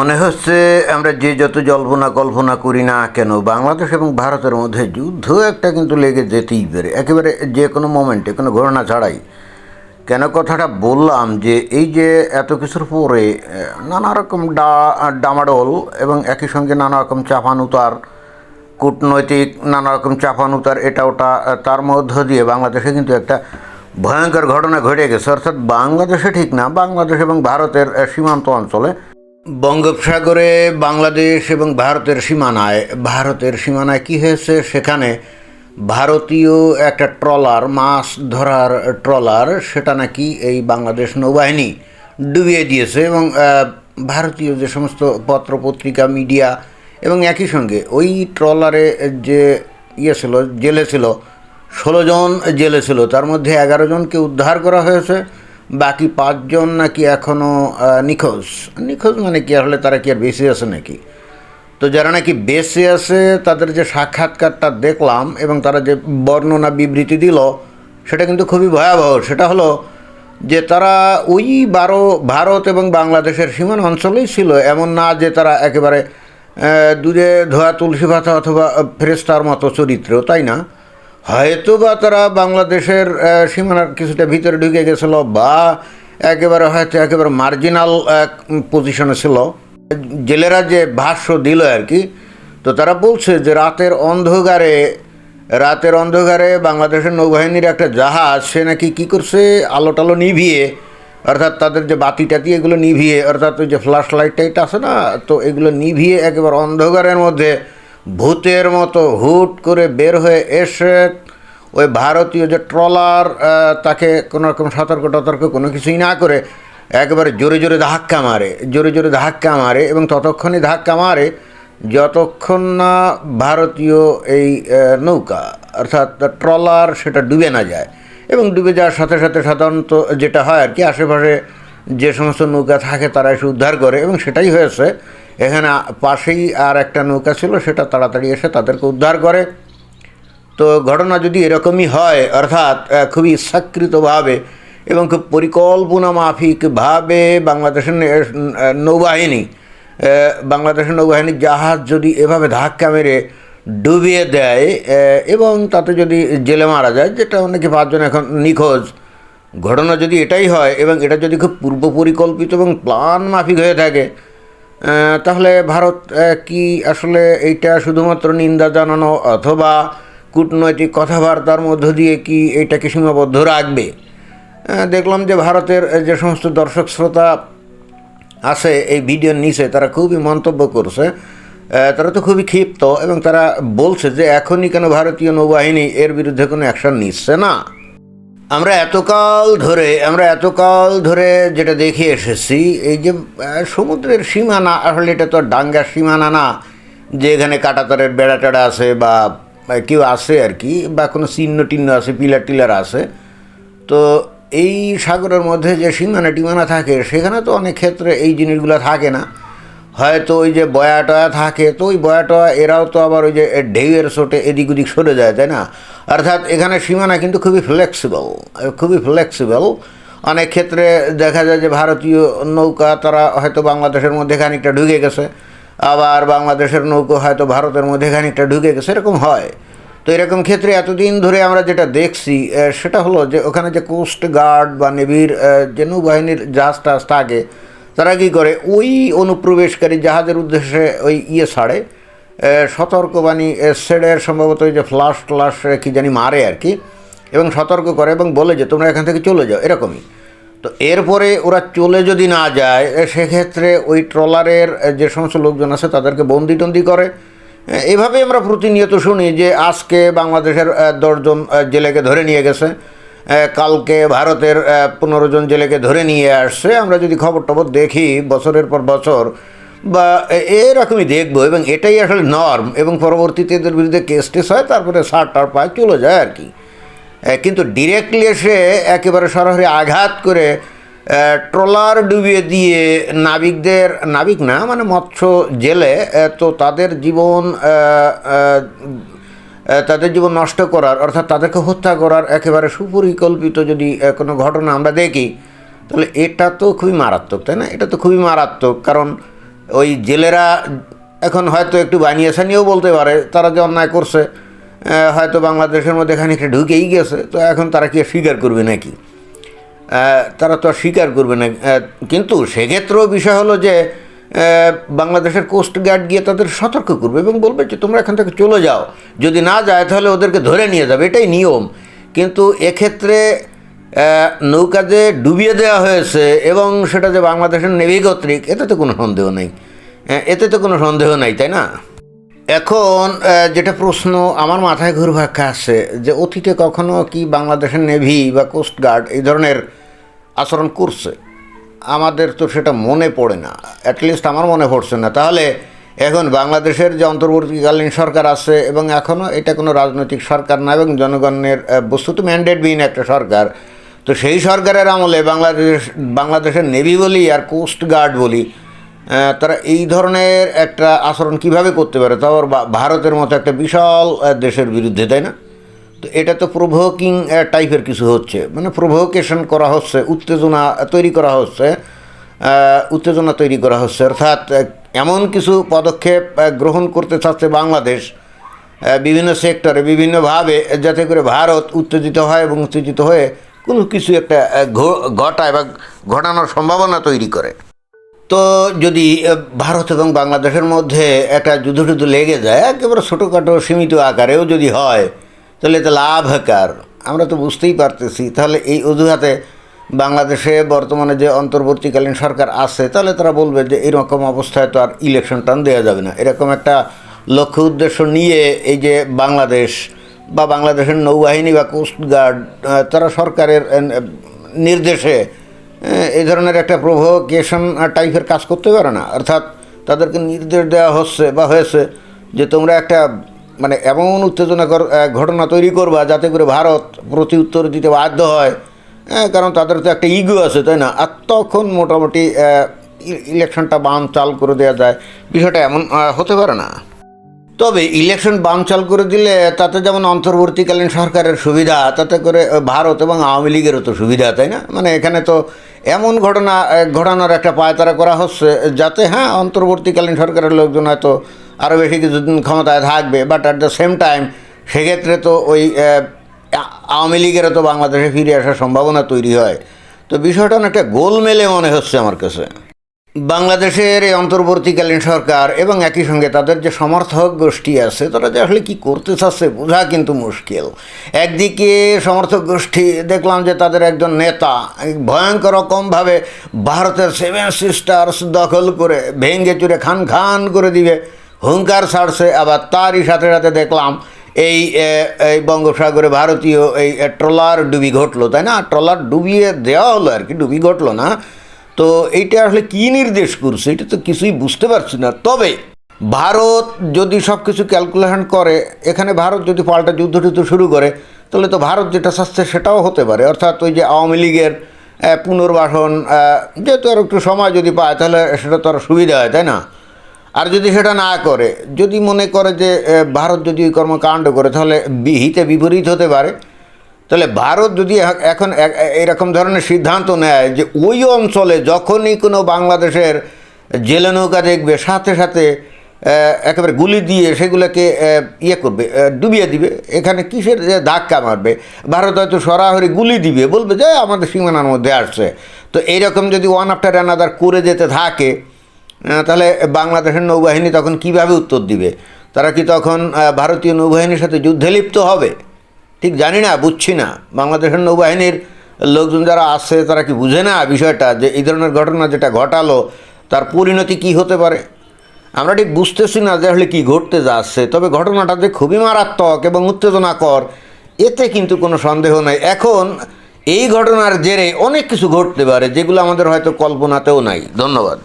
মনে হচ্ছে আমরা যে যত জল্পনা কল্পনা করি না কেন, বাংলাদেশ এবং ভারতের মধ্যে যুদ্ধ একটা কিন্তু লেগে যেতেই পারে। একেবারে যে কোনো মোমেন্টে, কোনো ঘটনা ছাড়াই। কেন কথাটা বললাম যে এই যে এত কিছুর পরে নানা রকম ডা, ডামাডোল এবং একই সঙ্গে নানা রকম চাপানুতার কূটনৈতিক, নানা রকম চাপানুতার এটা ওটা তার মধ্য দিয়ে বাংলাদেশে কিন্তু একটা ভয়ঙ্কর ঘটনা ঘটে গেছে। অর্থাৎ বাংলাদেশে ঠিক না, বাংলাদেশ এবং ভারতের সীমান্ত অঞ্চলে বঙ্গোপসাগরে বাংলাদেশ এবং ভারতের সীমানায় ভারতের সীমানায় কি হয়েছে? সেখানে ভারতীয় একটা ট্রলার, মাছ ধরার ট্রলার, সেটা নাকি এই বাংলাদেশ নৌবাহিনী ডুবিয়ে দিয়েছে এবং ভারতীয় যে সমস্ত পত্র পত্রিকা মিডিয়া এবং একই সঙ্গে ওই ট্রলারে যে ইয়ে ছিল, জেলে ছিল, ষোলো জন জেলে ছিল, তার মধ্যে এগারো জনকে উদ্ধার করা হয়েছে। বাকি পাঁচজন নাকি এখনও নিখোঁজ? নিখোঁজ মানে কি? আসলে তারা কি আর বেশি আছে নাকি? তো যারা নাকি বেঁচে আছে, তাদের যে সাক্ষাৎকারটা দেখলাম এবং তারা যে বর্ণনা বিবৃতি দিল, সেটা কিন্তু খুবই ভয়াবহ। সেটা হলো যে তারা ওই বারো ভারত এবং বাংলাদেশের সীমানা অঞ্চলেই ছিল, এমন না যে তারা একেবারে দুধে ধোয়া তুলসী পাতা অথবা ফেরেস্তার মতো চরিত্র, তাই না? হয়তো বা তারা বাংলাদেশের সীমানার কিছুটা ভিতরে ঢুকে গেছিল বা একেবারে হয়তো একেবারে মার্জিনাল এক পজিশনে ছিল। জেলেরা যে ভাষ্য দিল আর কি, তো তারা বলছে যে রাতের অন্ধকারে রাতের অন্ধকারে বাংলাদেশের নৌবাহিনীর একটা জাহাজ, সে নাকি কী করছে? আলো টালো নিভিয়ে, অর্থাৎ তাদের যে বাতি টাতি এগুলো নিভিয়ে, অর্থাৎ ওই যে ফ্ল্যাশ লাইট টাইট আছে না, তো এগুলো নিভিয়ে একেবারে অন্ধকারের মধ্যে ভূতের মতো হুট করে বের হয়ে এসে ওই ভারতীয় যে ট্রলার তাকে কোনো রকম সতর্ক টতর্ক কোনো কিছুই না করে একেবারে জোরে জোরে ধাক্কা মারে, জোরে জোরে ধাক্কা মারে এবং ততক্ষণই ধাক্কা মারে যতক্ষণ না ভারতীয় এই নৌকা অর্থাৎ ট্রলার সেটা ডুবে না যায় এবং ডুবে যাওয়ার সাথে সাথে সাধারণত যেটা হয় আর কি, আশেপাশে যে সমস্ত নৌকা থাকে তারা এসে উদ্ধার করে এবং সেটাই হয়েছে। এখানে পাশেই আর একটা নৌকা ছিল, সেটা তাড়াতাড়ি এসে তাদেরকে উদ্ধার করে। তো ঘটনা যদি এরকমই হয়, অর্থাৎ খুবই ইচ্ছাকৃতভাবে এবং খুব পরিকল্পনা মাফিকভাবে বাংলাদেশের নৌবাহিনী বাংলাদেশের নৌবাহিনীর জাহাজ যদি এভাবে ধাক্কা মেরে ডুবিয়ে দেয় এবং তাতে যদি জেলে মারা যায়, যেটা অনেকে পাঁচজন এখন নিখোঁজ, ঘটনা যদি এটাই হয় এবং এটা যদি খুব পূর্ব পরিকল্পিত এবং প্ল্যান মাফিক হয়ে থাকে তাহলে ভারত কি আসলে এইটা শুধুমাত্র নিন্দা জানানো অথবা কূটনৈতিক কথাবার্তার মধ্য দিয়ে কি এটাকে সীমাবদ্ধ রাখবে? দেখলাম যে ভারতের যে সমস্ত দর্শক শ্রোতা আছে এই ভিডিওর নিচে, তারা খুবই মন্তব্য করছে। তারা তো খুবই ক্ষিপ্ত এবং তারা বলছে যে এখনই কেন ভারতীয় নৌবাহিনী এর বিরুদ্ধে কোনো অ্যাকশন নিচ্ছে না? আমরা এতকাল ধরে, আমরা এতকাল ধরে যেটা দেখে এসেছি, এই যে সমুদ্রের সীমানা, আসলে এটা তো ডাঙ্গার সীমানা না, যে এখানে কাটাতারের বেড়া টেড়া আছে বা কেউ আছে আর কি, বা কোনো চিহ্ন টিহ্ন আছে, পিলার টিলার আছে। তো এই সাগরের মধ্যে যে সীমানা টিমানা থাকে, সেখানে তো অনেক ক্ষেত্রে এই জিনিসগুলো থাকে না। হয়তো ওই যে বয়া টয়া থাকে, তো ওই বয়া টয়া এরাও তো আবার ওই যে ঢেউয়ের চোটে এদিক ওদিক সরে যায়, তাই না? অর্থাৎ এখানে সীমানা কিন্তু খুবই ফ্লেক্সিবল খুবই ফ্লেক্সিবল অনেক ক্ষেত্রে দেখা যায় যে ভারতীয় নৌকা তারা হয়তো বাংলাদেশের মধ্যে খানিকটা ঢুকে গেছে, আবার বাংলাদেশের নৌকো হয়তো ভারতের মধ্যে খানিকটা ঢুকে গেছে, এরকম হয়। তো এরকম ক্ষেত্রে এতদিন ধরে আমরা যেটা দেখছি সেটা হলো যে ওখানে যে কোস্ট গার্ড বা নেভির যে নৌবাহিনীর জাহাজ টাহাজ থাকে, তারা কী করে? ওই অনুপ্রবেশকারী জাহাজের উদ্দেশ্যে ওই ইয়ে ছাড়ে। সতর্কবাণী ছেড়ে সম্ভবত ওই যে ফ্লাশ ট্লাশ কি জানি মারে আর কি, এবং সতর্ক করে এবং বলে যে তোমরা এখান থেকে চলে যাও, এরকমই। তো এরপরে ওরা চলে যদি না যায় সেক্ষেত্রে ওই ট্রলারের যে সমস্ত লোকজন আছে তাদেরকে বন্দি টন্দি করে। এভাবে আমরা প্রতিনিয়ত শুনি যে আজকে বাংলাদেশের দশজন জেলেকে ধরে নিয়ে গেছে কালকে ভারতের পনেরো জন জেলেকে ধরে নিয়ে আসছে। আমরা যদি খবর টবর দেখি, বছরের পর বছর বা এরকমই দেখব, এবং এটাই আসলে নর্ম এবং পরবর্তীতে এদের বিরুদ্ধে কেস টেস হয়, তারপরে সার টার পায় চলে যায় আর কি। কিন্তু ডিরেক্টলি এসে একেবারে সরাসরি আঘাত করে ট্রলার ডুবিয়ে দিয়ে নাবিকদের, নাবিক না মানে মৎস্য জেলে তো তাদের জীবন তাদের জীবন নষ্ট করার, অর্থাৎ তাদেরকে হত্যা করার একেবারে সুপরিকল্পিত যদি কোনো ঘটনা আমরা দেখি, তাহলে এটা তো খুবই মারাত্মক, তাই না? এটা তো খুবই মারাত্মক, কারণ ওই জেলেরা এখন হয়তো একটু বানিয়েছে নিয়েও বলতে পারে, তারা যে অন্যায় করছে হয়তো বাংলাদেশের মধ্যে এখানে একটা ঢুকেই গেছে, তো এখন তারা কি স্বীকার করবে নাকি? তারা তো আর স্বীকার করবে না কিন্তু সেক্ষেত্রেও বিষয় হলো যে বাংলাদেশের কোস্ট গার্ড গিয়ে তাদের সতর্ক করবে এবং বলবে যে, তোমরা এখান থেকে চলে যাও, যদি না যায় তাহলে ওদেরকে ধরে নিয়ে যাবে। এটাই নিয়ম। কিন্তু এক্ষেত্রে আহ, নৌকা যে ডুবিয়ে দেওয়া হয়েছে এবং সেটা যে বাংলাদেশের নেভি কর্তৃক এতে তো কোনো সন্দেহ নেই। এতে তো কোনো সন্দেহ নাই তাই না? এখন যেটা প্রশ্ন আমার মাথায় ঘুরভাগ আছে যে অতীতে কখনো কি বাংলাদেশের নেভি বা কোস্ট গার্ড এই ধরনের আচরণ করছে? আমাদের তো সেটা মনে পড়ে না অ্যাটলিস্ট আমার মনে পড়ছে না। তাহলে এখন বাংলাদেশের যে অন্তর্বর্তীকালীন সরকার আছে এবং এখনও এটা কোনো রাজনৈতিক সরকার না এবং জনগণের বস্তুত ম্যান্ডেটবিহীন একটা সরকার তো সেই সরকারের আমলে বাংলাদেশ বাংলাদেশের নেভি বলি আর কোস্ট গার্ড বলি তারা এই ধরনের একটা আচরণ কীভাবে করতে পারে তাও ভারতের মতো একটা বিশাল দেশের বিরুদ্ধে, তাই না? তো এটা তো প্রভোকিং টাইপের কিছু হচ্ছে। মানে প্রভোকেশন করা হচ্ছে, উত্তেজনা তৈরি করা হচ্ছে উত্তেজনা তৈরি করা হচ্ছে। অর্থাৎ এমন কিছু পদক্ষেপ গ্রহণ করতে চাচ্ছে বাংলাদেশ বিভিন্ন সেক্টরে, বিভিন্নভাবে, যাতে করে ভারত উত্তেজিত হয় এবং উত্তেজিত হয়ে কোনো কিছু একটা ঘটায় বা ঘটানোর সম্ভাবনা তৈরি করে। তো যদি ভারত এবং বাংলাদেশের মধ্যে একটা যুদ্ধ টুদ্ধ লেগে যায়, একেবারে ছোটোখাটো সীমিত আকারেও যদি হয়, তাহলে তো লাভ কার? আমরা তো বুঝতেই পারতেছি। তাহলে এই অজুহাতে বাংলাদেশে বর্তমানে যে অন্তর্বর্তীকালীন সরকার আছে, তাহলে তারা বলবে যে এরকম অবস্থায় তো আর ইলেকশন টান দেওয়া যাবে না। এরকম একটা লক্ষ্য উদ্দেশ্য নিয়ে এই যে বাংলাদেশ বা বাংলাদেশের নৌবাহিনী বা কোস্টগার্ড তারা সরকারের নির্দেশে এই ধরনের একটা প্রভোকেশন টাইপের কাজ করতে পারে না। অর্থাৎ তাদেরকে নির্দেশ দেওয়া হচ্ছে বা হয়েছে যে তোমরা একটা মানে এমন উত্তেজনাকর ঘটনা তৈরি করবা যাতে করে ভারত প্রতি উত্তর দিতে বাধ্য হ্যাঁ, কারণ তাদের তো একটা ইগো আছে তাই না? আর তখন মোটামুটি ইলেকশনটা বান চাল করে দেওয়া যায়। বিষয়টা এমন হতে পারে না। তবে ইলেকশন বানচাল করে দিলে তাতে যেমন অন্তর্বর্তীকালীন সরকারের সুবিধা, তাতে করে ভারত এবং আওয়ামী লীগেরও তো সুবিধা, তাই না? মানে এখানে তো এমন ঘটনা ঘটানোর একটা পায়তারা করা হচ্ছে যাতে হ্যাঁ অন্তর্বর্তীকালীন সরকারের লোকজন হয়তো আরও বেশি কিছুদিন ক্ষমতায় থাকবে but at the same time সেক্ষেত্রে তো ওই আওয়ামী লীগেরও তো বাংলাদেশে ফিরে আসার সম্ভাবনা তৈরি হয়। তো বিষয়টা অনেকটা গোলমেলে মনে হচ্ছে আমার কাছে। বাংলাদেশের এই অন্তর্বর্তীকালীন সরকার এবং একই সঙ্গে তাদের যে সমর্থক গোষ্ঠী আছে, তারা যে আসলে কী করতে চাচ্ছে বোঝা কিন্তু মুশকিল। একদিকে সমর্থক গোষ্ঠী, দেখলাম যে তাদের একজন নেতা ভয়ঙ্কর রকমভাবে ভারতের সেভেন সিস্টার্স দখল করে ভেঙ্গে চুরে খান খান করে দিবে, হুঙ্কার ছাড়ছে। আবার তারই সাথে সাথে দেখলাম এই এই বঙ্গোপসাগরে ভারতীয় এই ট্রলার ডুবি ঘটলো, তাই না? ট্রলার ডুবিয়ে দেওয়া হলো আর কি, ডুবি ঘটলো না। তো এইটা আসলে কী নির্দেশ করছে, এটা তো কিছুই বুঝতে পারছি না। তবে ভারত যদি সব কিছু ক্যালকুলেশন করে, এখানে ভারত যদি পাল্টা যুদ্ধ টুদ্ধ শুরু করে, তাহলে তো ভারত যেটা চাচ্ছে সেটাও হতে পারে। অর্থাৎ ওই যে আওয়ামী লীগের পুনর্বাসন যেহেতু আর একটু সময় যদি পায়, তাহলে সেটা তো আর সুবিধা হয়, তাই না? আর যদি সেটা না করে, যদি মনে করে যে ভারত যদি ওই কর্মকাণ্ড করে, তাহলে বি- হিতে বিপরীত হতে পারে। তাহলে ভারত যদি এখন এরকম ধরনের সিদ্ধান্ত নেয় যে ওই অঞ্চলে যখনই কোনো বাংলাদেশের জেলে নৌকা দেখবে, সাথে সাথে একেবারে গুলি দিয়ে সেগুলোকে ইয়ে করবে ডুবিয়ে দিবে, এখানে কিসের ধাক্কা মারবে? ভারত হয়তো সরাসরি গুলি দিবে, বলবে যে আমাদের সীমানার মধ্যে আসছে। তো এইরকম যদি ওয়ান আফটার অ্যানাদার করে যেতে থাকে তাহলে বাংলাদেশের নৌবাহিনী তখন কীভাবে উত্তর দিবে? তারা কি তখন ভারতীয় নৌবাহিনীর সাথে যুদ্ধে লিপ্ত হবে? ঠিক জানি না, বুঝছি না। বাংলাদেশের নৌবাহিনীর লোকজন যারা আসছে তারা কি বুঝে না বিষয়টা যে এই ধরনের ঘটনা যেটা ঘটালো, তার পরিণতি কি হতে পারে? আমরা ঠিক বুঝতেছি না যে আসলে কী ঘটতে যাচ্ছে, তবে ঘটনাটা যে খুবই মারাত্মক এবং উত্তেজনাকর, এতে কিন্তু কোনো সন্দেহ নাই। এখন এই ঘটনার জেরে অনেক কিছু ঘটতে পারে, যেগুলো আমাদের হয়তো কল্পনাতেও নাই। ধন্যবাদ।